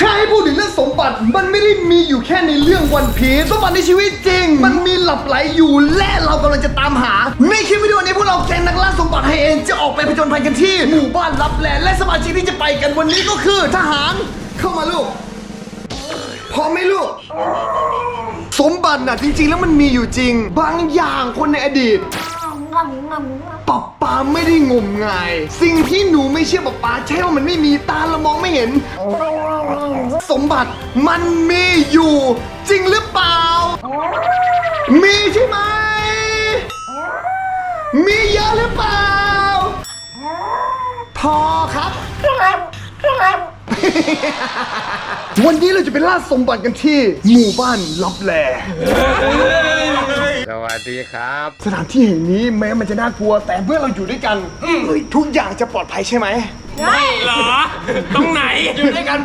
ใช่พูดถึงเรื่องสมบัติมันไม่ได้มีอยู่แค่ในเรื่องวันพีสมบัติในชีวิตจริง มันมีหลับไหลอยู่และเรากำลังจะตามหา ในคลิปวิดีโอนี้พวกเราแก๊งนักล่าสมบัติไฮเอ็นจะออกไปผจญภัยกันที่หมู่บ้านลับแลและสมาชิกที่จะไปกันวันนี้ก็คือทหารเข้ามาลูกพร้อมไหมลูก สมบัติน่ะจริง ๆ แล้วมันมีอยู่จริง บางอย่างคนในอดีต ป๊าป๊าไม่ได้งมงาย สิ่งที่หนูไม่เชื่อป๊าป๊าใช่ว่ามันไม่มีตาเรามองไม่เห็น สมบัติมันมีอยู่ จริงหรือเปล่า มีใช่ไหม มีเยอะหรือเปล่า พอครับวันนี้เราจะไปล่าสมบัติกันที่หมู่บ้านลับแล สวัสดีครับ สถานที่แห่งนี้แม้มันจะน่ากลัวแต่เมื่อเราอยู่ด้วยกันเฮ้ยทุกอย่างจะปลอดภัยใช่ไหม เหรอ ตรงไหน อยู่ด้วยกัน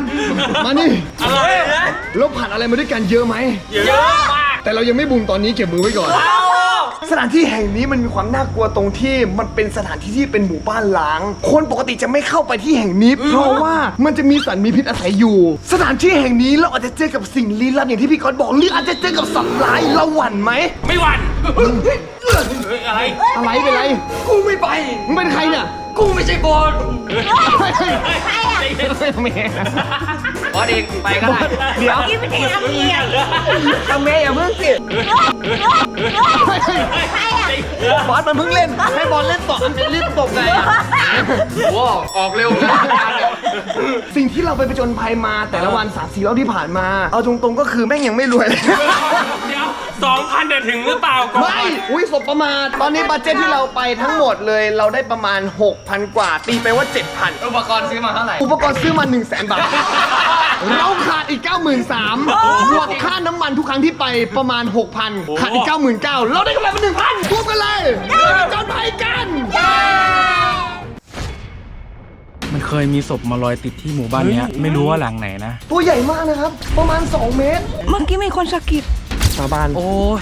มานี่อะไรนะเราผ่านอะไรมาด้วยกันเยอะไหม เยอะมาก แต่เรายังไม่บูมตอนนี้เก็บมือไว้ก่อน สถานที่แห่งนี้มันมีความน่ากลัวตรงที่มันเป็นสถานที่ที่เป็นหมู่บ้านล้าง คนปกติจะไม่เข้าไปที่แห่งนี้ เพราะว่ามันจะมีสัตว์มีพิษอาศัยอยู่ สถานที่แห่งนี้เราอาจจะเจอกับสิ่งลี้ลับอย่างที่พี่ก๊อตบอกหรืออาจจะเจอกับสัตว์ร้ายเราหวั่นไหมไม่หวั่นเฮ้ยอะไร อะไรเป็นไรกูไม่ไป มึงเป็นใครเนี่ยกูไม่ใช่บอลเฮ้ยเฮ้ยใครอะแม่ บอลเองไปก็ได้เดี๋ยวนี่ไม่ใช่ทำเมียทำแม่อย่าเพิ่งสิใครอะบอสมันเพิ่งเล่นให้บอลเล่นต่ออันนี้รีบตบไงโอ้ออกเร็วนะ สิ่งที่เราไปประจนภัยมาแต่ละวันสามสี่รอบที่ผ่านมา เอาตรงๆก็คือแม่งยังไม่รวยเลย เดี๋ยวสองพันเดี๋ยวถึงหรือเปล่าก่อน ไม่ อุ้ยสบประมาท ตอนนี้บัตเจ็ตที่เราไปทั้งหมดเลย เราได้ประมาณ 6,000 กว่า ตีไปว่า 7,000 อุปกรณ์ซื้อมาเท่าไหร่ อุปกรณ์ซื้อมา 1 0 0 0 0 0บาท เราขาดอีก 93,000บวกค่าน้ำมันทุกครั้งที่ไปประมาณ 6,000 ขาดอีก 99,000เราได้กำไรมา1,000ทุบกันเลยไปประจนภัยกันมัน เคยมีศพมาลอยติดที่หมู่บ้านเนี้ยไม่รู้ว่าหลังไหนนะ ตัวใหญ่มากนะครับ ประมาณ 2 เมตร เมื่อกี้มีคนสะกิดสาบานโอ้ย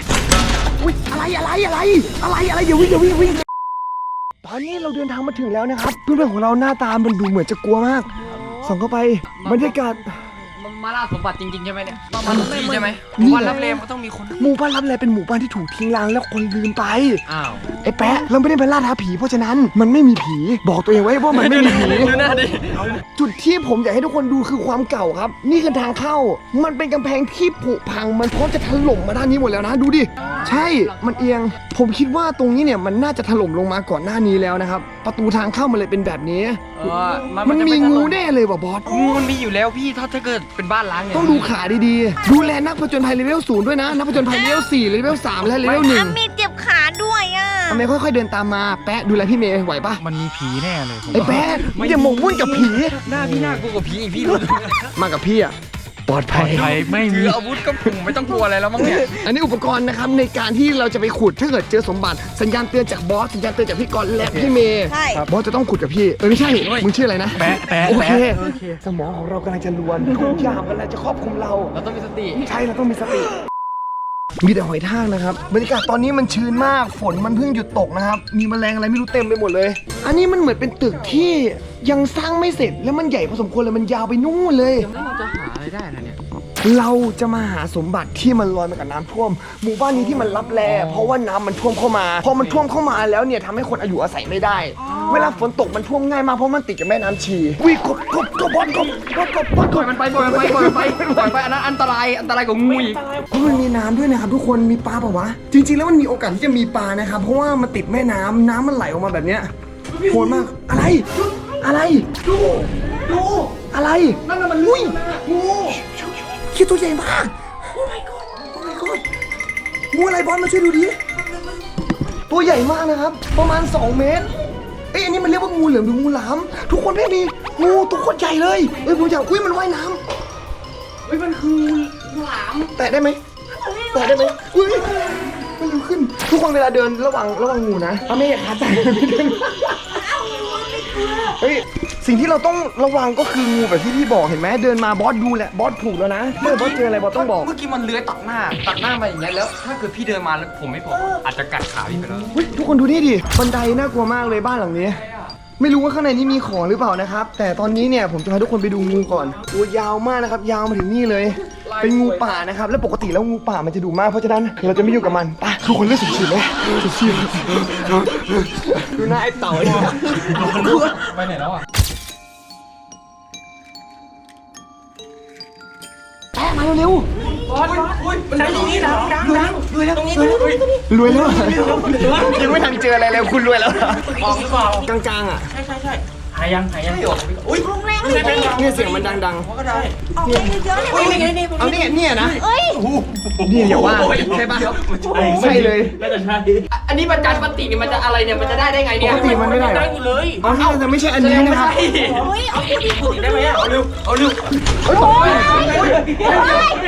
อุ้ยอะไรอะไรอะไร อะไรอะไรอย่าวิ่งอย่าวิ่งอย่าวิ่งตอนนี้เราเดินทางมาถึงแล้วนะครับ เพื่อนๆของเราหน้าตามันดูเหมือนจะกลัวมากส่องเข้าไปบรรยากาศ มาล่าสมบัติจริงๆใช่ไหมเนี่ยมันจริงใช่ไหมนี่วันแหละรับเลมก็ต้องมีคนหมู่บ้านรับแลเป็นหมู่บ้านที่ถูกทิ้งร้างแล้วคนลืมไป อ้าวไอ้แปะเราไม่ได้ไปล่าท้าผีเพราะฉะนั้นมันไม่มีผีบอกตัวเองไว้ว่ามันไม่มีผีดูหน้าดิจุดที่ผมอยากให้ทุกคนดูคือความเก่าครับ นี่คือทางเข้า มันเป็นกำแพงที่ผุพัง มันพร้อมจะถล่มมาด้านนี้หมดแล้วนะ ดูดิ ใช่ มันเอียง ผมคิดว่าตรงนี้เนี่ยมันน่าจะถล่มลงมาก่อนหน้านี้แล้วนะครับ ประตูทางเข้ามันเลยเป็นแบบนี้ เออมันมีงูแน่เลยว่ะบอส งูมันมีอยู่แล้วพี่ถ้าถ้าเกิดเป็นบ้านล้างเนี่ยต้องดูขาดีๆ ดูแลนักผจญภัยเลเวลศูนย์ด้วยนะ นักผจญภัยเลเวลสี่เลเวลสามและเลเวลหนึ่งมีเจ็บขาด้วยอะทำไมค่อยๆเดินตามมาแปะดูแลพี่เมย์ไหวปะมันมีผีแน่เลยผมไอ้แปะอย่าหมกมุ่นกับผี หน้าพี่น่ากลัวกว่าผีอีกพี่ มากับพี่อะ ปลอดปลภัอยดภัยไม่ถืมี ออาวุธก็ผมไม่ต้องกลัวอะไรแล้วมั้งเนี่ย อันนี้อุปกรณ์นะครับในการที่เราจะไปขุดถ้าเกิดเจอสมบัติ สัญญาณเตือนจากบอสสัญญาณเตือนจากพี่กรณ์และพี่เมย์ใช่บอสจะต้องขุดกับพี่เออไม่ใช่มึงชื่ออะไรนะแปะแปะโอเคแปะสมองของเรากำลังจะลวนทุกอย่างกำลังจะครอบคลุมเรา เราต้องมีสติ ใช่เราต้องมีสติ มีแต่หอยทากนะครับ บรรยากาศตอนนี้มันชื้นมาก ฝนมันเพิ่งหยุดตกนะครับ มีแมลงอะไรไม่รู้เต็มไปหมดเลย อันนี้มันเหมือนเป็นตึกที่ ยังสร้างไม่เสร็จแล้วมันใหญ่พอสมควรเลยมันยาวไปนู่นเลย แล้วเราจะหาอะไรได้นะเนี่ย เราจะมาหาสมบัติที่มันลอยมากับน้ำท่วม หมู่บ้านนี้ที่มันรับแลเพราะว่าน้ำมันท่วมเข้ามาพอมันท่วมเข้ามาแล้วเนี่ยทำให้คนอายุอาศัยไม่ได้ เวลาฝนตกมันท่วมง่ายมากเพราะมันติดกับแม่น้ำชีวิ่งกบกบกบบอลกบกบกบบอลกปล่บอยมันไปปล่อยมันไปปล่อยมันไปปล่อยมันไปอันนั้นอันตรายอันตรายกว่างูอีกเพราะมันมีน้ำด้วยนะครับทุกคนมีปลาเปล่าวะจริง ๆ แล้วมันมีโอกาสที่จะมีปลานะครับเพราะว่ามันติดแม่น้ำน้ำมันไหลออกมาแบบเนี้ยโหดมากอะไร อะไร ดู ดูอะไร นั่นน่ะมันลุยงูคิดตัวใหญ่มากโอ้ my god โอ้ my god งูอะไรบอลมาช่วยดูดิตัวใหญ่มากนะครับ ประมาณ 2 เมตรเอ้ยอันนี้มันเรียกว่างูเหลือมหรืองูหลาม ทุกคนไม่มีงูตัวโคตรใหญ่เลยเอ้ยผมอยากอุ้ยมันว่ายน้ำเฮ้ยมันคืองูหลามแตะได้ไหมแตะได้ไหมอุ้ยมันเร็วขึ้น ทุกคนเวลาเดินระวังระวังงูนะถ้าไม่อยากขาดใจไม่เดิน เฮ้ยสิ่งที่เราต้องระวังก็คืองูแบบที่พี่บอกเห็นไหมเดินมาบอสดูแหละบอสถูกแล้วนะเมื่อบอสเจออะไรบอสต้องบอกเมื่อกี้มันเลื้อยตัดหน้า ตัดหน้ามาอย่างเงี้ยแล้ว ถ้าเกิดพี่เดินมาแล้วผมไม่บอกอาจจะกัดขาพี่ไปแล้วเฮ้ยทุกคนดูนี่ดิบันไดน่ากลัวมากเลยบ้านหลังนี้ ไม่รู้ว่าข้างในนี้มีของหรือเปล่านะครับ แต่ตอนนี้เนี่ยผมจะพาทุกคนไปดูงูก่อนตัวยาวมากนะครับ ยาวมาถึงนี่เลย เป็นงูป่านะครับ แล้วปกติแล้วงูป่ามันจะดุมาก เพราะฉะนั้นเราจะไม่ยุ่งกับมันไปทุกคนเลือกสุดฉีดเลยสุดฉีดดูหน้าไอ้เต่าไอ้เนี่ยไปไหนแล้วอะแป้งมาเร็วๆรวยแล้วยังไม่ทันเจออะไรเลยคุณรวยแล้วเหรอกลางๆอะหายังหายังลงแรงเลยเนี่ยเสียงมันดังออกไปเยอะๆเลยๆเอาเนี่ยเนี่ยนะเอ้ยนี่อย่าว่าใช่ปะใช่เลยอันนี้ประจันปฏินี่มันจะอะไรเนี่ยมันจะได้ได้ไงปเนี่ยกติมันไม่ได้เหรออยู่เลยอ๋อนี่แต่ไม่ใช่อันนี้นะครับเฮ้ยเอาไปดิได้ไหมเอาเร็วเอาเร็ว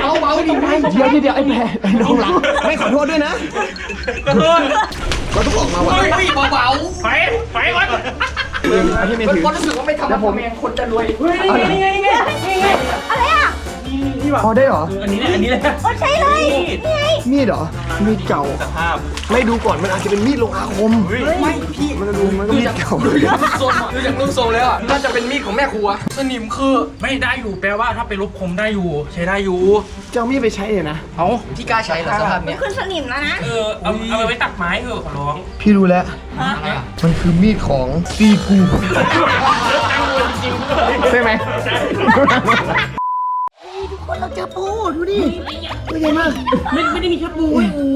เอาเบาดิไปเดี๋ยวเดี๋ยวไอ้แม่ไอ้น้องหลังไม่ขอโทษด้วยนะขอโทษเราต้องออกมาว่ะเฮ้ยเบาไปไปก่อน อันที่ไม่ๆถือ คนรู้สึกว่าไม่ทำผมเองคนจะรวยอะไรอะพอได้เหรอ อันนี้แหละอันนี้แหละโอ้ใช่เลยนี่ไงมีดเหรอ มีดเก่า สภาพไม่ดูก่อนมันอาจจะเป็นมีดลงอาคม ไม่ พี่มันก็ดูมันก็มีดเก่าดูจากรูปทรงอะดูจากรูปทรงแล้วอะน่าจะเป็นมีดของแม่ครัว สนิมคือไม่ได้อยู่แปลว่าถ้าไปลบคมได้อยู่ ใช้ได้อยู่จะเอามีดไปใช้เลยนะ เอาพี่กล้าใช้เหรอสภาพเนี้ย ขึ้นสนิมแล้วนะ เออเอาเอาไปไว้ตัดไม้เถอะขอร้องพี่รู้แล้ว มันคือมีดของซีกู ใช่ไหมคน เราเจอปูดูดิตัวใหญ่มากไม่ไม่ได้มีแค่ปูไอ้หมู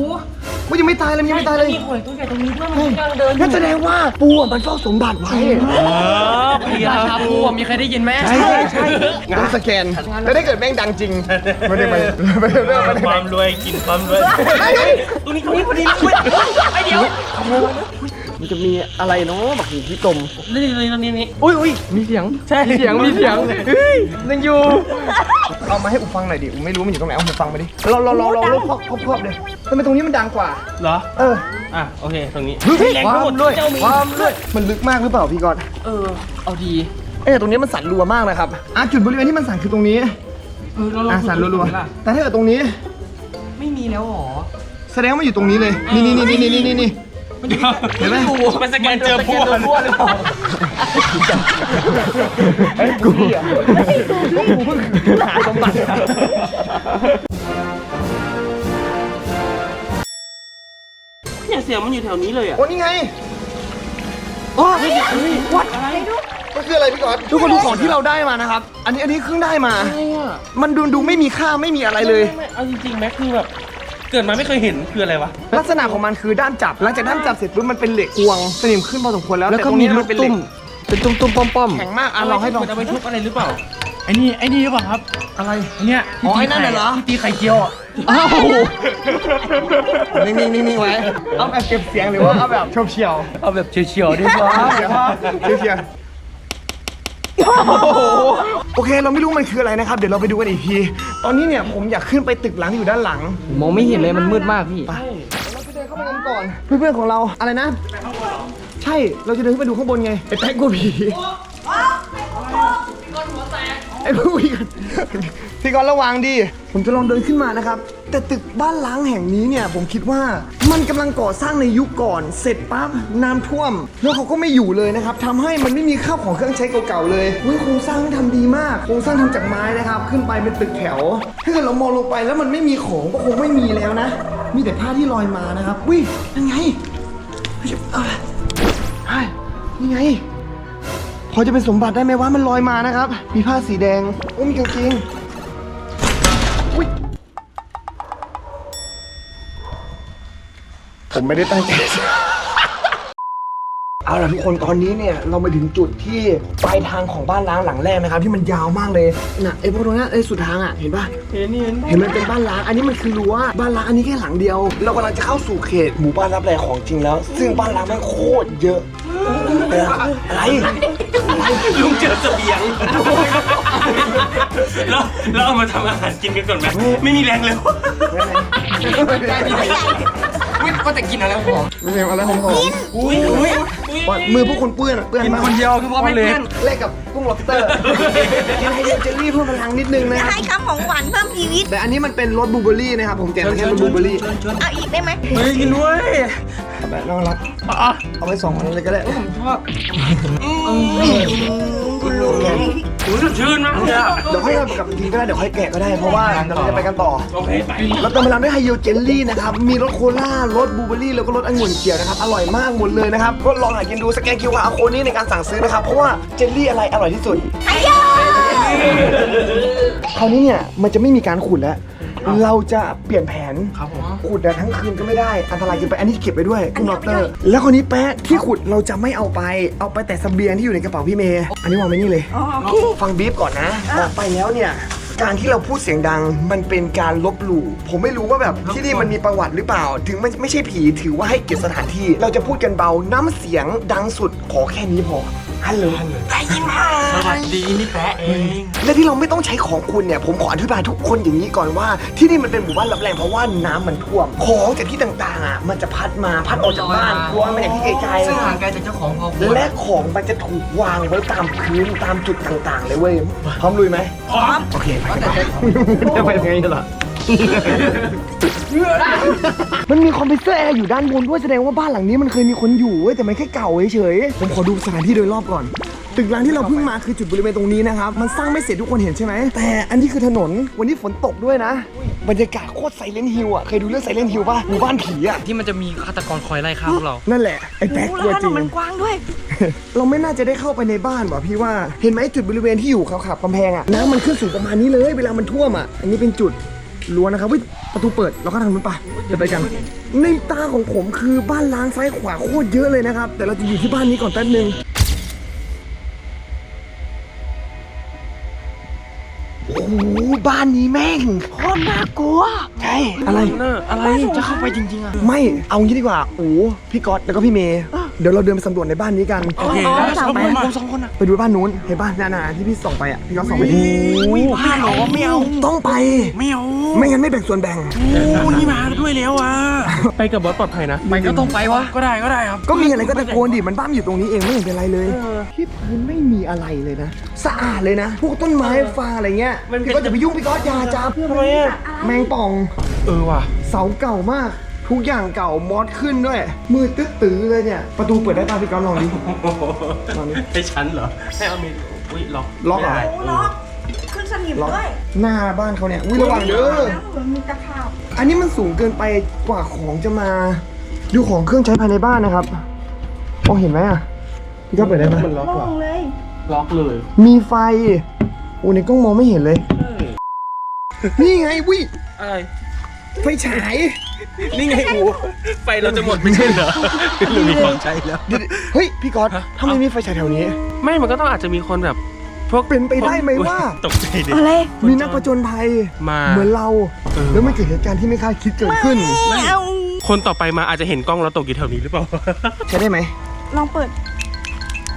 มันยังไม่ตายเลยมันยังไม่ตายเลยมีหอยตัวใหญ่ตรงนี้ด้วยมันกำลังเดินนั่นแสดงว่าปูอะมันเฝ้าสมบัติไว้เออพี่ราชาปูมีใครได้ยินไหมใช่ใช่ต้องสแกนแล้วถ้าเกิดแม่งดังจริงไม่ได้ไปไม่ได้ไม่ได้ไม่ได้ความรวยกินความรวยตรงนี้ตรงนี้พอดีเลยไอเดี๋ยว มันจะมีอะไรเนาะบักหูพี่ตมนี่นี่นี่นี่อุ้ยอุ้ยมีเสียงใช่มีเสียงมีเสียงเฮ้ยยังอยู่ เอามาให้อุฟังหน่อยดิอุไม่รู้มันอยู่ตรงไหนเอาหูฟังมาดิเราเราเราเราเราพอบพอบพอบเลยทำไมตรงนี้มันดังกว่าเหรอเอออะโอเคตรงนี้แรงทั้งหมดด้วยความด้วยมันลึกมากหรือเปล่าพี่กอนเออเอาดีเอ้ยตรงนี้มันสั่นรัวมากนะครับอะจุดบริเวณที่มันสั่นคือตรงนี้เออเราลองอะสั่นรัวๆแต่ถ้าเกิดตรงนี้ ไม่มีแล้วหรอแสดงว่ามันอยู่ตรงนี้เลย นี่นี่นี่นี่นี่นี่นี่ เห็นไหมมันสแกนเจอพวกไอ้ยกูหาสมบัติเนี่ยเสียงมันอยู่แถวนี้เลยอะโอ้นี่ไงโอ้วัดมันคืออะไรพี่กอนทุกคนดูของที่เราได้มานะครับ อันนี้อันนี้เพิ่งได้มา มันดูดูไม่มีค่าไม่มีอะไรเลยไม่เอาจริงๆแม็กคือแบบ เกิดมาไม่เคยเห็นคืออะไรวะ ลักษณะของมันคือด้ามจับ หลังจากด้ามจับเสร็จปุ๊บมันเป็นเหล็กกวงสนิมขึ้นพอสมควรแล้วแล้วก็ต่ตรงมีนี้ลูนกเป็นเหตุ้ม เป็นตุ้มตุ้มป้อมป้อมแข็งมากอะเราให้ลอง จะไปทุบอะไรหรือเปล่าไอ้นี่ไอ้นี่หรือเปล่าครับอะไรไอ้เนี่ยอ๋อไอ้นั่นน่ะเหรอ ที่ตีไข่เจียวอะอ้าวนิ่งนิ่งนิ่งนิ่งไว้เอาแบบเก็บเสียงหรือว่าเอาแบบเฉียวเฉียวเอาแบบเฉียวๆดีกว่าเฉียวเฉียวเฉียว โอเค เราไม่รู้มันคืออะไรนะครับ เดี๋ยวเราไปดูกันอีกที ตอนนี้เนี่ยผมอยากขึ้นไปตึกหลังอยู่ด้านหลัง มองไม่เห็นเลยมันมืดมากพี่ เราจะเดินเข้าไปกันก่อน เพื่อนๆของเราอะไรนะ ใช่ เราจะเดินขึ้นไปดูข้างบนไงไอ้แป๊กกลัวผีไอ้ผู้ พี่พี่กอนระวังดิผมจะลองเดินขึ้นมานะครับ แต่ตึกบ้านล้างแห่งนี้เนี่ย ผมคิดว่ามันกำลังก่อสร้างในยุคก่อน เสร็จปั๊บน้ำท่วม แล้วเขาก็ไม่อยู่เลยนะครับทำให้มันไม่มีข้าวของเครื่องใช้เก่าๆเลยเฮ้ยโครงสร้างทำดีมาก โครงสร้างทำจากไม้นะครับ ขึ้นไปเป็นตึกแถว ถ้าเกิดเรามองลงไปแล้วมันไม่มีของก็คงไม่มีแล้วนะ มีแต่ผ้าที่ลอยมานะครับวินั่นไงเฮ้ยเอาละเฮ้ยนี่ไง พอจะเป็นสมบัติได้ไหมว่ามันลอยมานะครับ มีผ้าสีแดงโอ้มีกางเกง ผมไม่ได้ตั้งใจ เอาล่ะทุกคนตอนนี้เนี่ยเรามาถึงจุดที่ปลายทางของบ้านล้างหลังแรกนะครับ ที่มันยาวมากเลยน่ะไอ้พวกตรงนั้นไอ้สุดทางอะเห็นปะเห็นเห็นเห็นมันเป็นบ้านล้างอันนี้มันคือรั้วบ้านล้างอันนี้แค่หลังเดียว เรากำลังจะเข้าสู่เขตหมู่บ้านรับแรงของจริงแล้ว ซึ่งบ้านล้างแม่งโคตรเยอะเอออะไรลุงเจอเสบียงแล้วเราเอามาทำอาหารกินกันก่อนไหมไม่มีแรงเลย วิทย์ก็แต่กินอะไรหอมไม่ใช่อะไรของผมอุ้ยอุ้ยมือพวกคุณเปื้อนอะเปื้อนกินมากคนเดียวคือพ่อเลยแลกกับกุ้งล็อบสเตอร์กินไฮเดรเจลลี่เพิ่มพลังนิดนึงนะจะครับให้คำของหวานเพิ่มชีวิต แต่อันนี้มันเป็นรสบลูเบอร์รี่นะครับผมแจกมาแค่รสบลูเบอร์รี่เอาอีกได้ไหมเฮ้ยกินด้วยเอาแบบน้องรับเอาไปสองอันเลยก็ได้โอ้ยสดชื่นมากเลยอะเดี๋ยวค่อยเอากลับไปกินก็ได้เดี๋ยวค่อยแกะก็ได้เพราะว่าเราจะไปกันต่อ โอเคไปเราเติมพลังด้วยไฮโยเจลลี่นะครับ มีรสโคล่ารสบลูเบอร์รี่ แล้วก็รสองุ่นเขียวนะครับ อร่อยมากหมดเลยนะครับ ก็ลองหากินดูสแกนคิวอาร์โค้ดนี้ในการสั่งซื้อนะครับ เพราะว่าเจลลี่อะไรอร่อยที่สุดไอ้ยาคราวนี้เนี่ยมันจะไม่มีการขุดแล้ว เราจะเปลี่ยนแผนครับผมขุดแต่ทั้งคืนก็ไม่ได้อันตรายเกินไปอันนี้เก็บไปด้วยกุ้งล็อบสเตอร์ แล้วคนนี้แป๊ะที่ขุดเราจะไม่เอาไปเอาไปแต่เสบียงที่อยู่ในกระเป๋าพี่เมย์อันนี้วางไว้นี่เลยอ๋อโอเคฟังบีฟก่อนนะบอกไปแล้วเนี่ยการที่เราพูดเสียงดังมันเป็นการลบหลู่ผมไม่รู้ว่าแบบที่นี่มันมีประวัติหรือเปล่า ถึงมันไม่ใช่ผีถือว่าให้เกียรติสถานที่ เราจะพูดกันเบาน้ำเสียงดังสุดขอแค่นี้พอ ฮัลโหลได้ยินไหมสวัสดีนี่แปะเอง และที่เราไม่ต้องใช้ของคุณเนี่ย ผมขออธิบายทุกคนอย่างนี้ก่อนว่า ที่นี่มันเป็นหมู่บ้านรับแรงเพราะว่าน้ำมันท่วม ของจากที่ต่างๆอะมันจะพัดมาพัดออกจากบ้านกลัวมาอย่างที่ไกลๆซึ่งห่างไกลจากเจ้าของพอควรและของมันจะถูกวางไว้ตามพื้นตามจุดต่างๆ เลยเว้ยพร้อมลุยไหมพร้อมโอเคไปกันจะไปยังไงล่ะ มันมีคอมเพรสเซอร์แอร์อยู่ด้านบนด้วยแสดงว่าบ้านหลังนี้มันเคยมีคนอยู่เว้ยแต่มันแค่เก่าเฉยๆผมขอดูสถานที่โดยรอบก่อน ตึกร้างที่เราเพิ่งมาคือจุดบริเวณตรงนี้นะครับ มันสร้างไม่เสร็จทุกคนเห็นใช่ไหม แต่อันนี้คือถนนวันนี้ฝนตกด้วยนะ บรรยากาศโคตรไซเลนฮิลอะ เคยดูเรื่องไซเลนฮิลป่ะหมู่บ้านผีอะ ที่มันจะมีฆาตกรคอยไล่ฆ่าพวกเรา นั่นแหละ ไอ้แป๊กโอ้กลัวแล้วถจนรินงมันกว้างด้วย เราไม่น่าจะได้เข้าไปในบ้านว่ะพี่ว่า เห็นไหมจุดบริเวณที่อยู่ขาวๆกำแพงอะน้ำมันขึ้นสูงประมาณนี้เลย เวลามันท่วมอะ อันนี้เป็นจุด รั้วนะครับเฮ้ยประตูเปิดเราก็ทางนู้นไปเดี๋ยวไปกันในตาของผมคือบ้านล้างซ้ายขวาโคตรเยอะเลยนะครับ แต่เราจะอยู่ที่บ้านนี้ก่อนแป๊บนึงโอ้โหบ้านนี้แม่งโคตรน่ากลัวใช่อะไรเนออะไรจะเข้าไปจริงๆอะไม่เอางี้ดีกว่าโอ้พี่ก๊อตแล้วก็พี่เมย์ เดี๋ยวเราเดินไปสำรวจในบ้านนี้กัน โอเคอ๋อแล้วสั่งไปผมผมสองคนอะไปดูบ้านนู้นเห็นบ้านนาๆที่พี่ส่องไปอะพี่ก๊อตส่องไปโอ้ยบ้านเหรอไม่เอาต้องไป ไม่เอาไม่งั้นไม่แบ่งส่วนแบ่งโอ้นี่มาด้วยแล้วอะไปกับบอสปลอดภัยนะไปก็ต้องไปวะก็ได้ก็ได้ครับ ก็มีอะไรก็ตะโกนดิมันบ้านอยู่ตรงนี้เองไม่เห็นเป็นไรเลยที่พื้นไม่มีอะไรเลยนะ สะอาดเลยนะ พวกต้นไม้ฟางอะไรเงี้ยพี่ก๊อตอย่าไปยุ่งพี่ก๊อตอยาจับทำไมอะแมงป่อง เออว่ะเสาเก่ามาก ทุกอย่างเก่ามอดขึ้นด้วย มืดตึ๊ดตื้อเลยเนี่ย ประตูเปิดได้ป่ะพี่ก๊อตลองดิ ตอนนี้ให้ฉันเหรอ ให้เอามีดอุ้ยล็อกล็อกเหรอ ไม่ได้โอ้ล็อกขึ้นสนิมล็อก ด้วยหน้าบ้านเขาเนี่ยอุ้ยระวังเด้อเหมือนมีตะขาบอันนี้มันสูงเกินไปกว่าของจะมา ดูของเครื่องใช้ภายในบ้านนะครับมองเห็นไหมอะ พี่ก็เปิดได้ไหมมันล็อกโล่ว่ะงเลยล็อกเลยมีไฟโอ้ในกล้องมองไม่เห็นเลย นี่ไงวิอะไรไฟฉาย นี่ไงอูไฟเราจะหมดไม่ใช่เหรอเรามีของใช้แล้วเดี๋ยวเฮ้ย พี่ก๊อตทำไมมีไฟฉายแถวนี้ ไม่มันก็ต้องอาจจะมีคนแบบ พวกเป็นไปได้ไหมว่า ตกใจดิอะไร มีนักประจนภัยมาเหมือนเราเออแล้วมันเกิดเหตุการณ์ที่ไม่คาดคิดเกิดขึ้นไม่เอาคนต่อไปมาอาจจะเห็นกล้องแล้วตกอยู่แถวนี้หรือเปล่า ใช้ได้ไหม ลองเปิด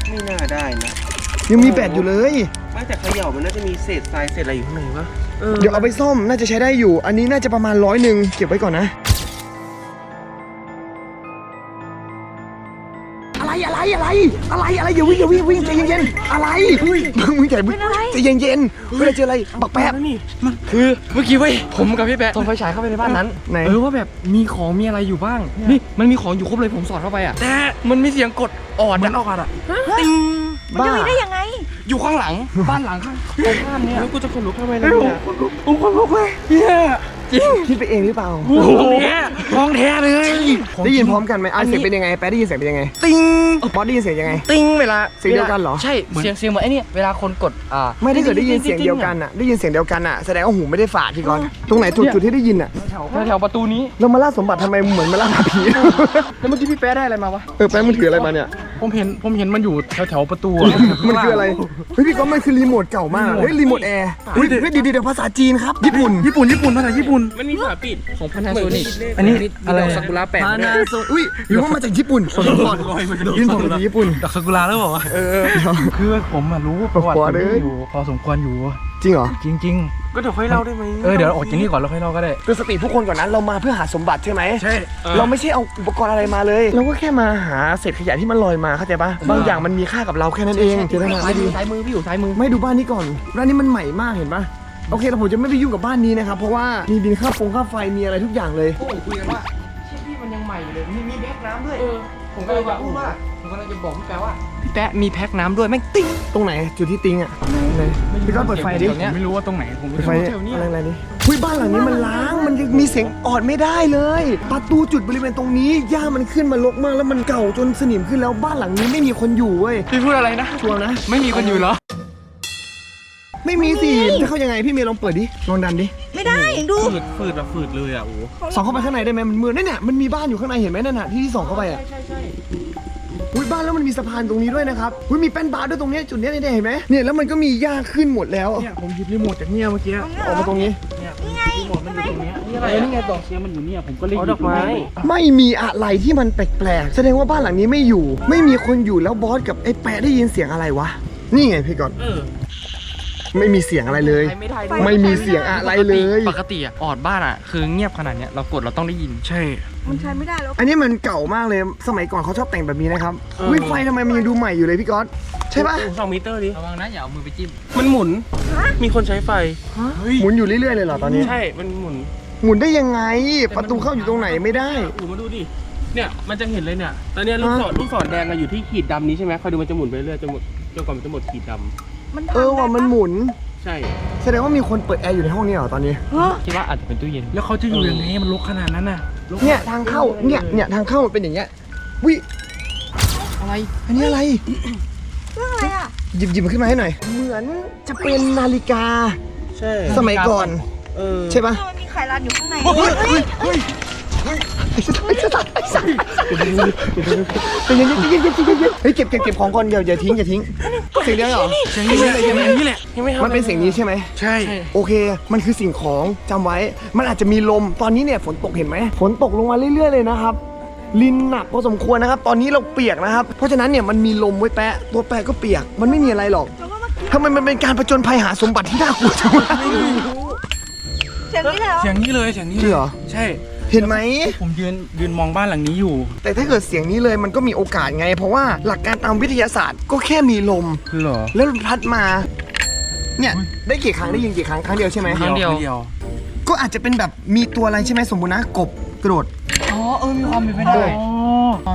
ไม่น่าได้นะ ยังมีแบตอยู่เลย ไม่แต่เขย่ามันน่าจะมีเศษทรายเศษอะไรอยู่ข้างในวะเดี๋ยวเอาไปซ่อมน่าจะใช้ได้อยู่ อันนี้น่าจะประมาณร้อยหนึ่งเก็บไว้ก่อนนะ อะไรอะไรอะไร อะไร อะไรอย่าวิ่งอย่าวิ่งวิ่งใจเย็นๆอะไรมึงมึงใจใจเย็นๆเวลาเจออะไรบักแป๊บนี่มันคือเมื่อกี้เว้ยผมกับพี่แปะส่องไฟฉายเข้าไปในบ้านนั้นไหนเออว่าแบบมีของมีอะไรอยู่บ้าง นี่มันมีของอยู่ครบเลยผมสอดเข้าไปอะแต่มันมีเสียงกดออดมันออดอะติงมันจะมีได้ยังไง อยู่ข้างหลังบ้านหลังข้างตรงข้ามเนี่ยแล้วกูจะขนลุกทำไมล่ะเนี่ยผมขนลุกเลยเนี่ย จริงคิดไปเองหรือเปล่าโอ้โหแท้ของแท้เลยได้ยินพร้อมกันไหมอะเสียงเป็นยังไง แป๊ะได้ยินเสียงเป็นยังไง ติงบอสได้ยินเสียงยังไง ติงเวลาเสียงเดียวกันเหรอ ใช่ เสียงเสียงเหมือนไอ้นี่เวลาคนกด อ่า ไม่ได้เกิดได้ยินเสียงเดียวกันอะ ได้ยินเสียงเดียวกันอะ แสดงว่าหูไม่ได้ฝาดพี่กอน ตรงไหนจุดจุดที่ได้ยินอะ แถวแถวประตูนี้ เรามาล่าสมบัติทำไมเหมือนมาล่าหาผี แล้วเมื่อกี้พี่แป๊ะได้อะไรมาวะ เออ แป๊ะมันถืออะไรมาเนี่ย ผมเห็น ผมเห็นมันอยู่แถวแถวประตูอะมันคืออะไร เฮ้ยพี่ก๊อฟมันคือรีโมทเก่ามาก เฮ้ยรีโมทแอร์เฮ้ยเฮ้ยเดี๋ยวเดี๋ยวภาษาจีนครับ ญี่ปุ่น ญี่ปุ่น ญี่ปุ่นภาษาญี่ปุ่นมันมีฝาปิดของพานาโซนิกอันนี้อะไรซากุระแปดด้วยอุ้ยหรือว่ามาจากญี่ปุ่นขอโทษยินผมมาจากญี่ปุ่นดอกซากุระแล้วเหรอวะเออคือผมอะรู้ประวัติประวัติมันเลยอยู่พอสมควรอยู่จริงเหรอจริงก็เดี๋ยวค่อยเล่าได้ไหมเออเดี๋ยวออกจากนี่ก่อนแล้วค่อยเล่าก็ได้คือสติทุกคนก่อนนั้นเรามาเพื่อหาสมบัติใช่ไหมใช่เราไม่ใช่เอาอุปกรณ์อะไรมาเลย เราก็แค่มาหาเศษขยะที่มันลอยมาเข้าใจปะบางอย่างมันมีค่ากับเราแค่นั้นเองเจตนาซ้ายไม่มืดีอซ้ายมือพี่อยู่ซ้ายมือไม่ดูบ้านนี้ก่อนบ้านนี้มันใหม่มากเห็นปะ โอเคแต่ผมจะไม่ไปยุ่งกับบ้านนี้นะครับ เพราะว่ามีบินค่าฟงค่าไฟมีอะไรทุกอย่างเลยพวกผมคุยกันว่าเชี่ยพี่มันยังใหม่อยู่เลย มีมีแพ็คน้ำด้วย เออ ผมก็เลยจะพูดว่า ผมก็เลยจะบอกพี่แป๊ะว่า พี่แป๊ะมีแพ็คน้ำด้วยแม่งติ๊งตรงไหนจุดที่ติ้งอะไหนพี่ก็เปิดไฟดิ ผมไม่รู้ว่าตรงไหน ผมเปิดไฟอะไรอะไรนี่หุ้ยบ้านหลังนี้มันล้าง มันยังมีเสียงออดไม่ได้เลย ประตูจุดบริเวณตรงนี้หญ้ามันขึ้นมาลกมากแล้วมันเก่าจนสนิมขึ้นแล้วบ้านหลังนี้ไม่มีคนอยู่เว้ยพี่พูดอะไรนะชัวร์นะ ไม่มีคนอยู่เหรอ ไม่มีสิจะเข้ายังไงพี่เมย์ลองเปิดดิลองดันดิไม่ได้ดูฝืดฝืดแบบฝืดเลยอะโอ้ส่องเข้าไปข้างในได้ไหมมันมืดนั่นน่ะมันมีบ้านอยู่ข้างในเห็นไหมนั่นน่ะที่ที่ส่องเข้าไปอะใช่ใช่อุ้ยบ้านแล้วมันมีสะพานตรงนี้ด้วยนะครับอุ้ยมีแป้นบาร์ด้วยตรงเนี้ยจุดเนี้ยเนี่ยเห็นไหมเนี่ยแล้วมันก็มีหญ้าขึ้นหมดแล้วเนี่ยผมหยิบรีโมทจากเนี่ยเมื่อกี้ออกมาตรงนี้นี่ไงใช่ไหมเออนี่ไงดอกเชียร์มันอยู่เนี่ยผมก็เลยหเอายิบดอกไม้ไม่มีอะไรที่มันแปลกๆแสดงว่าบ้านหลังนี้ไม่อยู่ ไม่มีคนอยู่แล้วบอสกับไอ้แปะได้ยินเสียงอะไรวะนี่ไงพี่ก่อนเออ ไม่มีเสียงอะไรเลยใช้ไม่ได้ไม่มีเสียงอะไรเลย ปกติอะออดบ้านอะคือเงียบขนาดเนี้ยเรากดเราต้องได้ยิน ใช่ มันใช้ไม่ได้แล้ว อันนี้มันเก่ามากเลยสมัยก่อนเขาชอบแต่งแบบนี้นะครับอุ้ยไฟทำไมมันยังดูใหม่อยู่เลยพี่ก๊อตใช่ปะสองมิเตอร์ดิ ระวังนะอย่าเอามือไปจิ้ม มันหมุน มีคนใช้ไฟ หมุนอยู่เรื่อยๆเลยเหรอตอนนี้ ใช่ มันหมุนหมุนได้ยังไง ประตูเข้าอยู่ตรงไหนไม่ได้ อูมาดูดิ เนี่ย มันจะเห็นเลยเนี่ย ตอนเนี้ยลูกศรลูกศรแดงอะอยู่ที่ขีดดำนี้ใช่ไหมคอยดูมันจะหมุนไปเรื่อยจนหมดจนกว่ามันจะหมดขีดด มันเออว่ะมันหมุนำใช่ แสดงว่ามีคนเปิดแอร์อยู่ในห้องนี้เหรอตอนนี้เฮ้ยคิดว่าอาจจะเป็นตู้เย็น แล้วเขาจะอยู่ยังไงมันลุกขนาดนั้นน่ะเนี่ยทางเข้า เนี่ยเนี่ยทางเข้ามันเป็นอย่างเงี้ย วิอะไร อันนี้อะไร เรื่องอะไรอะหยิบหยิบมันขึ้นมาให้หน่อย เหมือนจะเป็นนาฬิกาใช่ สมัยก่อน เออใช่ปะมันมีไข่รัดอยู่ข้างในเฮ้ยเฮ้ยเฮ้ยเฮ้ย ไอ้สัตว์ไอ้สัตว์ไอ้สัตว์เป็นยังไงเป็นยังไงเป็นยังไงเฮ้ยเก็บเก็บเก็บของก่อนอย่าอย่าทิ้งอย่าทิ้งเสียงเดียวเหรอเสียงนี้แหละเสียงนี้แหละยังไม่ทำมันเป็นเสียงนี้ใช่ไหมใช่ โอเค มันคือสิ่งของจำไว้ มันอาจจะมีลมตอนนี้เนี่ยฝนตกเห็นไหมฝนตกลงมาเรื่อย ๆเลยนะครับลินหนักพอสมควรนะครับ ตอนนี้เราเปียกนะครับ เพราะฉะนั้นเนี่ยมันมีลมไว้แปะ ตัวแปะก็เปียก มันไม่มีอะไรหรอกแต่ว่าเมื่อกี้ทำไมมันเป็นการผจญภัยหาสมบัติที่น่ากลัวจังวะเสียงนี้แล้วเสียงนี้เลยเสียงนี้จริงเหรอ ใช่ เห็นไหม ผมยืนยืนมองบ้านหลังนี้อยู่ แต่ถ้าเกิดเสียงนี้เลยมันก็มีโอกาสไง เพราะว่าหลักการตามวิทยาศาสตร์ก็แค่มีลม เหรอ แล้วพัดมา เนี่ยได้กี่ครั้งได้ยินกี่ครั้งครั้งเดียวใช่ไหมครั้งเดียวเดียว ก็อาจจะเป็นแบบมีตัวอะไรใช่ไหมสมมตินะกบกระโดดอ๋อเออมีความเป็นไปได้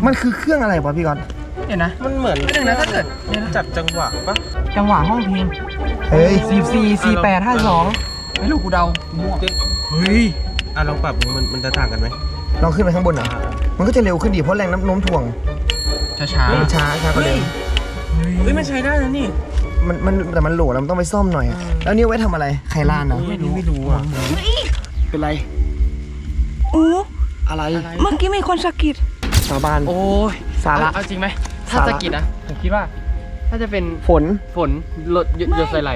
มันคือเครื่องอะไรวะพี่กอนเห็นนะมันเหมือนไม่ถึงนะถ้าเกิดจับจังหวะปะจังหวะห้องเพลงเฮ้ยสี่สี่สี่แปดห้าสองไม่รู้กูเดามั่วเฮ้ย อะลองปรับดูมันมันจะต่างกันไหมลองขึ้นไปข้างบนเหรอมันก็จะเร็วขึ้นดีเพราะแรงน้ำโน้มถ่วงช้าช้ามันช้าช้ากว่าเดิมเฮ้ยมันใช้ได้นะนี่มันมันแต่มันโหลแล้วมันต้องไปซ่อมหน่อยแล้วนี่ไว้ทำอะไรไขลานนะไม่รู้ไม่รู้อะเป็นไรโอ้อะไรเมื่อกี้มีคนสะกิดสาบานโอ้ยสาระเอาจริงไหมถ้าสาระสะกิดนะผมคิดว่าถ้าจะเป็นฝนฝนหลดหยดหยดใส่ไหล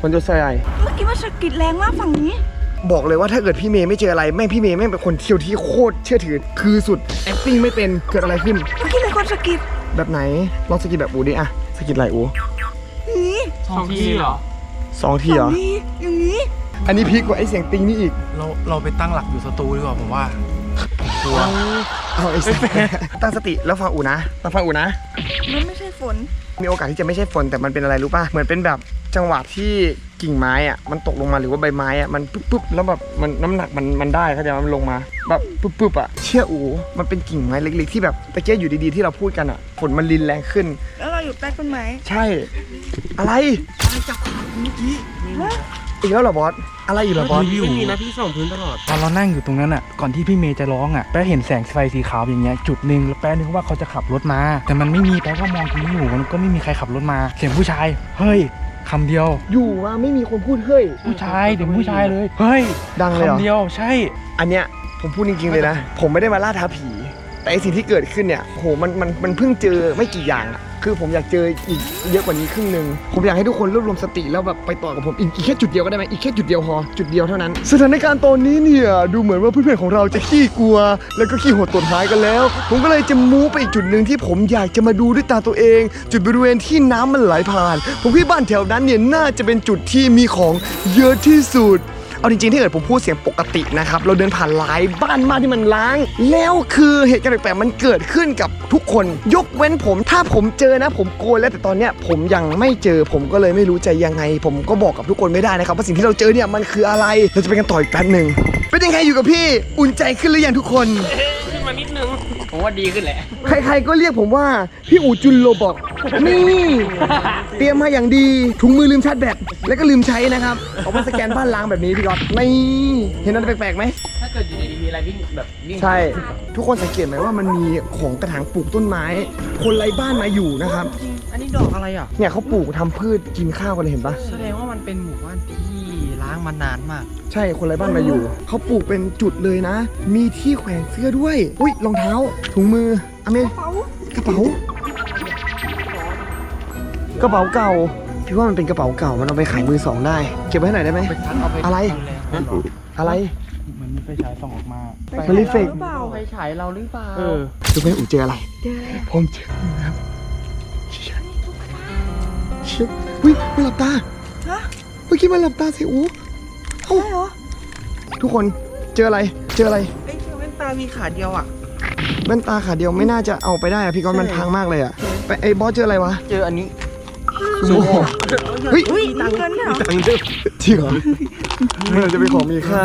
ฝนจะใส่อะไรเมื่อกี้มันสะกิดแรงมากฝั่งนี้ บอกเลยว่าถ้าเกิดพี่เมย์ไม่เจออะไรแม่งพี่เมย์แม่งเป็นคนเที่ยวที่โคตรเชื่อถือ คือสุด acting ไม่เป็นเกิดอะไรขึ้นเมื่อกี้มีคนสะกิดแบบไหนลองสกิดแบบอูดิอะสกิดอะไรอูนี่สองทีเหรอสองทีเหรอฝั่งนี้อย่างนี้ อันนี้พีกกว่าไอเสียงติงนี่อีกเราเราไปตั้งหลักอยู่สตูดีกว่าผมว่าเอาไอเสียงตั้งสติแล้วฟังอูนะมาฟังอูนะ มันไม่ใช่ฝน มีโอกาสที่จะไม่ใช่ฝนแต่มันเป็นอะไรรู้ป่ะเหมือนเป็นแบบจังหวะที่ กิ่งไม้อะมันตกลงมาหรือว่าใบไม้อะมันปุ๊บปุ๊บแล้วแบบมันน้ำหนักมันมันได้เข้าใจไหมมันลงมาแบบปุ๊บปุ๊บอะเชื่ออูมันเป็นกิ่งไม้เล็กๆที่แบบตะเกียอยู่ดีๆที่เราพูดกันอะฝนมันรินแรงขึ้น แล้วเราอยู่ใต้ต้นไม้ใช่ อะไรอีกแล้วเหรอบอสอะไรอีกเหรอบอสไม่มีนะพี่ส่องพื้นตลอด ตอนเรานั่งอยู่ตรงนั้นอะ ก่อนที่พี่เมย์จะร้องอะ แป๊ะเห็นแสงไฟสีขาวอย่างเงี้ยจุดหนึ่งแล้วแป๊ะนึกว่าเขาจะขับรถมา แต่มันไม่มีแป๊ะก็มองตรงนี้อยู่มันก็ไม่มีใครขับรถมา เสียงผู้ชาย เฮ้ย คำเดียว อยู่มาไม่มีคนพูดเฮ้ย ผู้ชายเด็กผู้ชายเลย เฮ้ยดังเลยเหรอ คำเดียวใช่ อันเนี้ยผมพูดจริงๆเลยนะ ผมไม่ได้มาล่าท้าผี แต่ไอสิ่งที่เกิดขึ้นเนี่ยโหมันมันมันเพิ่งเจอไม่กี่อย่างอะคือผมอยากเจออีกเยอะกว่านี้ครึ่งหนึ่งผมอยากให้ทุกคนรวบรวมสติแล้วแบบไปต่อกับผมอีกอีกแค่จุดเดียวก็ได้ไหมอีกแค่จุดเดียวพอจุดเดียวเท่านั้น สถานการณ์ตอนนี้เนี่ยดูเหมือนว่าเพื่อนๆของเราจะขี้กลัว แล้วก็ขี้หดตดหายกันแล้ว ผมก็เลยจะมูไปอีกจุดหนึ่งที่ผมอยากจะมาดูด้วยตาตัวเอง จุดบริเวณที่น้ำมันไหลผ่าน ผมคิดบ้านแถวนั้นเนี่ยน่าจะเป็นจุดที่มีของเยอะที่สุด เอาจริงๆ ที่เกิดผมพูดเสียงปกตินะครับ เราเดินผ่านหลายบ้านมากที่มันล้าง แล้วคือเหตุการณ์แปลกๆมันเกิดขึ้นกับทุกคน ยกเว้นผม ถ้าผมเจอนะ ผมโกนแล้วแต่ตอนเนี้ยผมยังไม่เจอ ผมก็เลยไม่รู้ใจยังไง ผมก็บอกกับทุกคนไม่ได้นะครับว่าสิ่งที่เราเจอเนี่ยมันคืออะไร เราจะไปกันต่ออีกแป๊บหนึ่งเป็นยังไงอยู่กับพี่ อุ่นใจขึ้นหรือยังทุกคนขึ้นมานิดนึงผม ว่าดีขึ้นแหละ ใครๆก็เรียกผมว่า พี่อูจุนโลบอกนี่ เตรียมมาอย่างดีถุงมือลืมชาร์จแบตแล้วก็ลืมใช้นะครับเอาไว้สแกนบ้านล้างแบบนี้พี่ก๊อตนี่เห็นอะไรแปลกๆไหม ถ้าเกิดอยู่ดีๆมีอะไรวิ่งแบบวิ่งใช่ ทุกคนสังเกตไหมว่ามันมีของกระถางปลูกต้นไม้ คนไร้บ้านมาอยู่นะครับ อันนี้ดอกอะไรอะ เนี่ยเขาปลูกทำพืชกินข้าวกันเลยเห็นปะแสดงว่ามันเป็นหมู่บ้านที่ล้างมานานมาก ใช่คนไร้บ้านมาอยู่ เขาปลูกเป็นจุดเลยนะ มีที่แขวนเสื้อด้วย อุ้ยรองเท้า ถุงมืออเมกระเป๋า กระเป๋าเก่า พี่ว่ามันเป็นกระเป๋าเก่า มันเอาไปขายมือสองได้ เก็บไว้ให้หน่อยได้ไหม ไปทัดเอาไปอะไร อะไรเหมือนมีไฟฉายส่องออกมามันรีเฟกหรือเปล่าไปฉายเราหรือเปล่า เออดูไหมอูเจออะไรเจออะไรผมเจอนะครับเชี่ยเชี่ยอุ้ยมันหลับตาฮะเมื่อกี้มันหลับตาสิอู เอ้าใช่เหรอทุกคนเจออะไรเจออะไรไอ้เว้นตามีขาเดียวอะ แว่นตาขาเดียวไม่น่าจะเอาไปได้อะพี่ก้อนมันพังมากเลยอะไปไอ้บอสเจออะไรวะเจออันนี้ซูโม่เฮ้ยอุ้ยมีเงินด้วยเหรอจริงเหรอมันอาจจะเป็นของมีค่า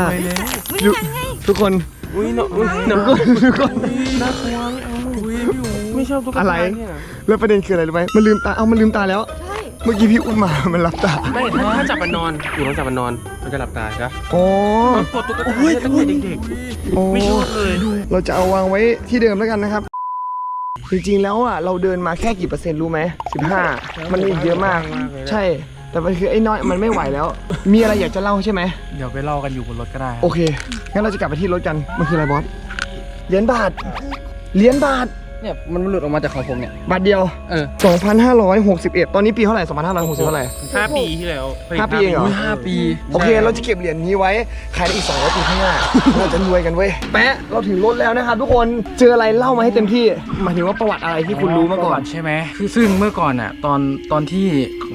อุ้ยดูยังไงทุกคนอุ้ยเนาะอุ้ยทุเนาะกคนทุกคน น่ากลัวไม่เอาอุ้ยพี่อูไม่ชอบตุ๊กอะไรตาเนี่ยแล้วประเด็นคืออะไรรู้ไหมมันลืมตาเอามันลืมตาแล้ว ใช่เมื่อกี้พี่อุ้มมา มันหลับตาไม่ถ้าถ้าจับมันนอนอูต้องจับมันนอน มันจะหลับตาใช่ปะอ๋อกดตุ๊กตาเนี่ยตั้งแต่เด็กโอ้ๆไม่ชอบเลยเราจะเอาวางไว้ที่เดิมแล้วกันนะครับ จริงๆแล้วอะเราเดินมาแค่กี่เปอร์เซ็นต์รู้ไหมสิบห้ามันมีอีกเยอะมาก ใช่ แต่มันคือไอ้น้อยมันไม่ไหวแล้ว มีอะไรอยากจะเล่าใช่ไหม เดี๋ยวไปเล่ากันอยู่บนรถก็ได้ โอเค งั้นเราจะกลับไปที่รถกัน มันคืออะไรบอส เหรียญบาท เหรียญบาท เนี่ยมันหลุดออกมาจากของผมเนี่ย บาทเดียว เออ 2,561 ตอนนี้ปีเท่าไหร่ 2,560เท่าไหร่ ห้าปีที่แล้วผลิตห้าปีเองเหรอ ห้าปี โอเค เราจะเก็บเหรียญนี้ไว้ ขายได้อีก200ปีข้างหน้า เราจะรวยกันเว้ย แปะ เราถึงรถแล้วนะครับทุกคน เจออะไรเล่ามาให้เต็มที่ หมายถึงว่าประวัติอะไรที่คุณรู้มาก่อน ใช่ไหมคือซึ่งเมื่อก่อนอะตอนตอนที่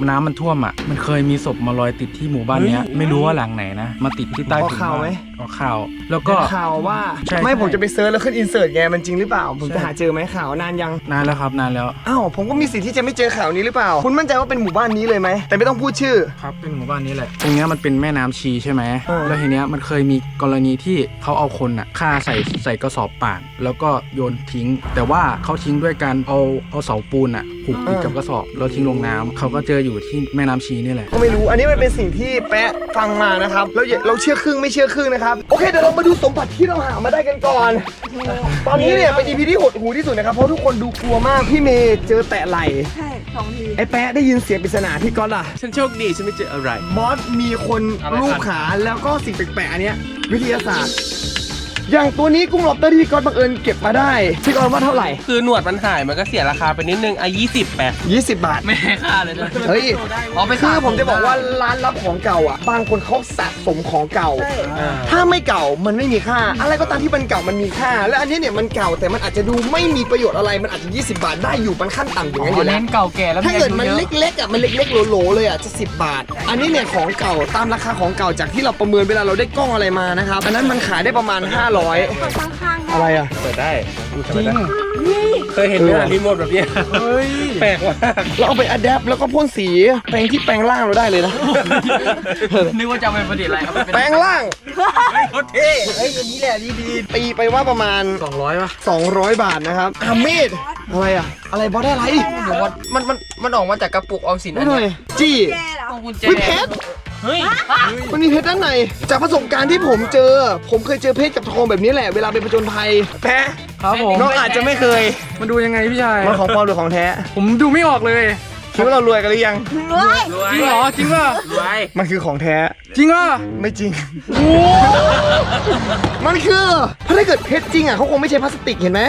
น้ำมันท่วมอะ มันเคยมีศพมาลอยติดที่หมู่บ้านเนี้ย ไม่รู้ว่าหลังไหนนะ มาติดที่ใต้ออกถุนข่าวไหม บ้น ออกข่าว แล้วก็ ข่าวว่าใช่ไม่ใช่ ผมจะไปเซิร์ชแล้วขึ้นอินเสิร์ตไงมันจริงหรือเปล่า ผมจะหาเจอไหมข่าวนานยังนานแล้วครับนานแล้วอ้าวผมก็มีสิทธิ์ที่จะไม่เจอข่าวนี้หรือเปล่า คุณมั่นใจว่าเป็นหมู่บ้านนี้เลยไหมแต่ไม่ต้องพูดชื่อ ครับเป็นหมู่บ้านนี้แหละ ตรงเนี้ยมันเป็นแม่น้ำชีใช่ไหมเออ แล้วทีเนี้ยมันเคยมีกรณีที่เขาเอาคนอะฆ่าใส่ใส่กระสอบป่าน แล้วก็โยนทิ้ง แต่ว่าเขาทิ้งด้วยการเอาเอาเสาปูนอะผูกติดกับกระสอบแล้วทิ้งลงน้ำเขาก็เจออยู่ที่แม่น้ำชีนี่แหละ ก็ไม่รู้ อันนี้มันเป็นสิ่งที่แปะฟังมานะครับ เราอย่าเราเชื่อครึ่งไม่เชื่อครึ่งนะครับ โอเคเดี๋ยวเรามาดูสมบัติที่เราหามาได้กันก่อน ตอนนี้เนี่ยเป็น EP ที่หดหูที่สุดนะครับ เพราะทุกคนดูกลัวมาก พี่เมย์เจอแตะไหล ใช่สองทีไอ้แปะได้ยินเสียงปริศนาพี่ก๊อตล่ะ ฉันโชคดี ฉันไม่เจออะไร บอสมีคนอะไรลูกครับขาแล้วก็สิ่งแปลกๆอันเนี้ยวิทยาศาสตร์ อย่างตัวนี้กุ้งล็อบสเตอร์ที่พี่ก๊อตบังเอิญเก็บมาได้พี่ก๊อตว่าเท่าไหร่ คือหนวดมันหายมันก็เสียราคาไปนิดนึงอะยี่สิบแปด20 บาท ไม่ให้ค่าเลยนะเฮ้ย เอาไปคือสาผมจะบอกว่าร้านรับของเก่าอะ บางคนเขาสะสมของเก่าใช่ถ้าไม่เก่ามันไม่มีค่า อะไรก็ตามที่มันเก่ามันมีค่า และอันนี้เนี่ยมันเก่าแต่มันอาจจะดูไม่มีประโยชน์อะไรมันอาจจะ 20 บาทได้อยู่มันขั้นต่ำอย่างนั้นอยู่แล้เน้วนเก่าแก่แล้วถ้าเกิดมันอายุเล็กๆอะมันเล็กๆโหลๆเลยอะจะ 10 บาท อันนี้เนี่ยของเก่าตามราคาของเก่าจากที่เราประเมินเวลาเราได้กล้องอะไรมานะครับอันนั้นมันขายได้ประมาณ 500เปิดข้างๆอะไรอะเปิดได้ดูทำไมได้เคยเห็นไหมล่ะรีโมทแบบเนี้ยเฮ้ยแปลกว่ากเราเอาไปอัดแอปแล้วก็พ่นสีแปลงที่แปลงร่างเราได้เลยนะนึกว่าจะเอาไปประดิษฐ์อะไรครับแปลงร่างโคตรเท่เฮ้ยอันนี้แหละดีดีตีไปว่าประมาณสองร้อยป่ะ200 บาทนะครับอามีดอะไรอะอะไรบอสได้อะไรผมว่ามันมันมันออกมาจากกระปุกออมสินไม่หน่อยจี้แย่เหรอต้องกุญแจวิ เพชรเฮ้ยมันมีเพชรด้านในจากประสบการณ์ที่ผมเจอ ผมเคยเจอเพชรกับทองแบบนี้แหละเวลาไปผจญภัยแพ้ครับผมน้องอาจจะไม่เคย มันดูยังไงพี่ชายมันของปลอมหรือของแท้ ผมดูไม่ออกเลยคิดว่าเรารวยกันหรือยังรวยรวยจริงเหรอจริงป่ะรวยมันคือของแท้ จริงป่ะไม่จริงมันคือถ้าได้เกิดเพชรจริงอะเขาคงไม่ใช้พลาสติกเห็นไหม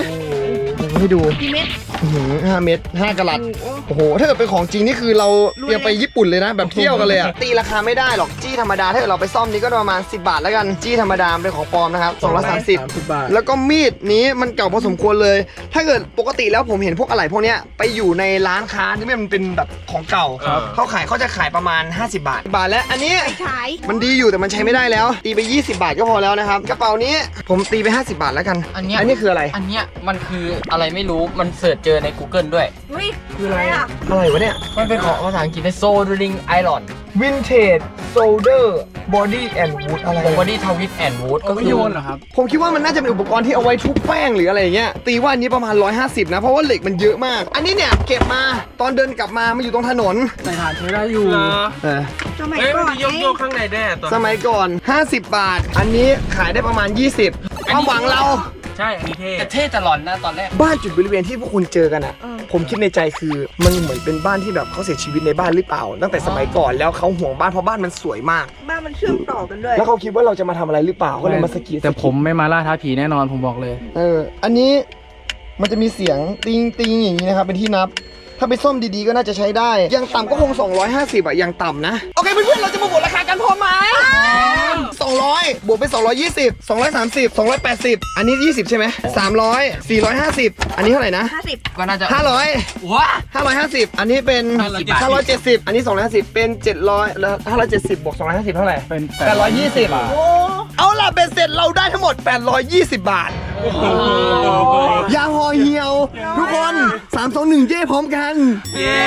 ผมให้ดูกี่เม็ดอื้อ หือห้าเม็ดห้ากะลัดโอ้โห ถ้าเกิดเป็นของจริงนี่คือเราเตรียมไปญี่ปุ่นเลยนะ แบบเที่ยวกันเลยอะตีราคาไม่ได้หรอกจี้ธรรมดาถ้าเกิดเราไปซ่อมนี้ก็ประมาณ 10 บาทแล้วกันจี้ธรรมดาเป็นของปลอมนะครับ230บาท แล้วก็มีดนี้มันเก่าพอสมควรเลย ถ้าเกิดปกติแล้วผมเห็นพวกอะไหล่พวกเนี้ยไปอยู่ในร้านค้าที่มันเป็นแบบของเก่าครับเขาขายเขาจะขายประมาณ 50 บาทบาทและอันนี้ไปขายมันดีอยู่แต่มันใช้ไม่ได้แล้ว ตีไป 20 บาทก็พอแล้วนะครับกระเป๋านี้ผมตีไป 50 บาทแล้วกัน อันเนี้ยอันนี้คืออะไร อันเนี้ยมันคืออะไรไม่รู้มันเสิร์ชเจอใน Google ด้วยเฮ้ยคืออะไรอะอะไรวะเนี่ย มันเป็นของภาษาอังกฤษใน Soldering Iron Vintage Solder Body and Wood อะไร Body Twist and Wood ก็ไม่คือโยนเหรอครับผมคิดว่ามันน่าจะเป็นอุปกรณ์ที่เอาไว้ชุบแป้งหรืออะไรอย่างเงี้ย ตีว่าอันนี้ประมาณ 150 นะ เพราะว่าเหล็กมันเยอะมาก อันนี้เนี่ยเก็บมาตอนเดินกลับมามาอยู่ตรงถนนในฐานใช้ได้อยู่เหรอเออสมัยเฮ้ยก่มัอนนมีโยกโยกข้างในแน่ตัวสมัยก่อน 50 บาท อันนี้ขายได้ประมาณ 20 ความหวังเรา ใช่อันนี้เท่แต่เท่ตลอดนะตอนแรก บ้านจุดบริเวณที่พวกคุณเจอกันอะผมคิดในใจคือมันเหมือนเป็นบ้านที่แบบเขาเสียชีวิตในบ้านหรือเปล่า ตั้งแต่สมัยก่อนแล้วเขาห่วงบ้านเพราะบ้านมันสวยมาก บ้านมันเชื่อมต่อกันด้วย แล้วเขาคิดว่าเราจะมาทำอะไรหรือเปล่าก็เลยมาสะกิดแต่ผมไม่มาล่าท้าผีแน่นอนผมบอกเลย เอออันนี้มันจะมีเสียงติงติงอย่างนี้นะครับเป็นที่นับ ถ้าไปซ่อมดีๆก็น่าจะใช้ได้ยังต่ำก็คง 250อะยังต่ำนะ โอเคเพื่อนๆ เราจะมาบวกราคากันพอไหม200 บวกไป 220 230 280 อันนี้ 20 ใช่ไหม300 450 อันนี้เท่าไหร่นะ 50 ก็น่าจะ500 ว้า550 อันนี้เป็น 570 อันนี้ 250 เป็น 700แล้ว570 บวก 250 เท่าไหร่ เป็น820 เอาล่ะเป็นเสร็จเราได้ทั้งหมด 820 บาท ยาฮอเฮียว ทุกคน3 2 1เย่พร้อมกันเย้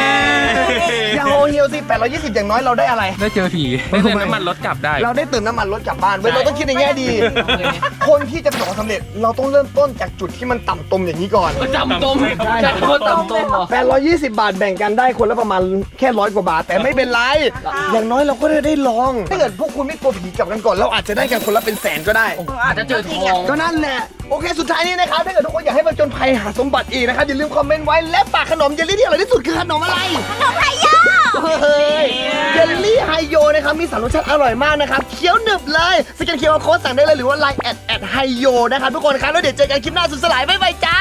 ยาฮอเฮียวสิ820 อย่างน้อยเราได้อะไร ได้เจอผีได้เติมน้ำมันรถกลับได้ เราได้เติมน้ำมันรถกลับบ้านเว้ยเราต้องคิดในแง่ดี คนที่จะประสบความสำเร็จเราต้องเริ่มต้นจากจุดที่มันต่ำตมอย่างนี้ก่อน จำตมใช่คนจำตมเหรอ820 บาทแบ่งกันได้คนละประมาณแค่ร้อยกว่าบาท แต่ไม่เป็นไร อย่างน้อยเราก็ได้ได้ลอง ถ้าเกิดพวกคุณไม่กลัวผีกลับกันก่อน เราอาจจะได้กันคนละเป็นแสนก็ได้ อาจจะเจอทองก็นั่นแหละ โอเคสุดท้ายนี้นะครับถ้าเกิดทุกคนอยากให้มาจนภัยหาสมบัติอีกนะครับอย่าลืมคอมเมนต์ไว้และปากขนมเยลลี่ที่อร่อยที่สุดคือขนมอะไร ขนมไฮโยเฮ้ยเยลลี่ไฮโยนะครับมีสามรสชาติอร่อยมากนะครับเคี้ยวหนึบเลยสแกนเคียวโค้ดสั่งได้เลยหรือว่าไลน์แอดแอดไฮโยนะครับทุกคนครับแล้วเดี๋ยวเจอกันคลิปหน้าสุดสลายบ๊ายบายจ้า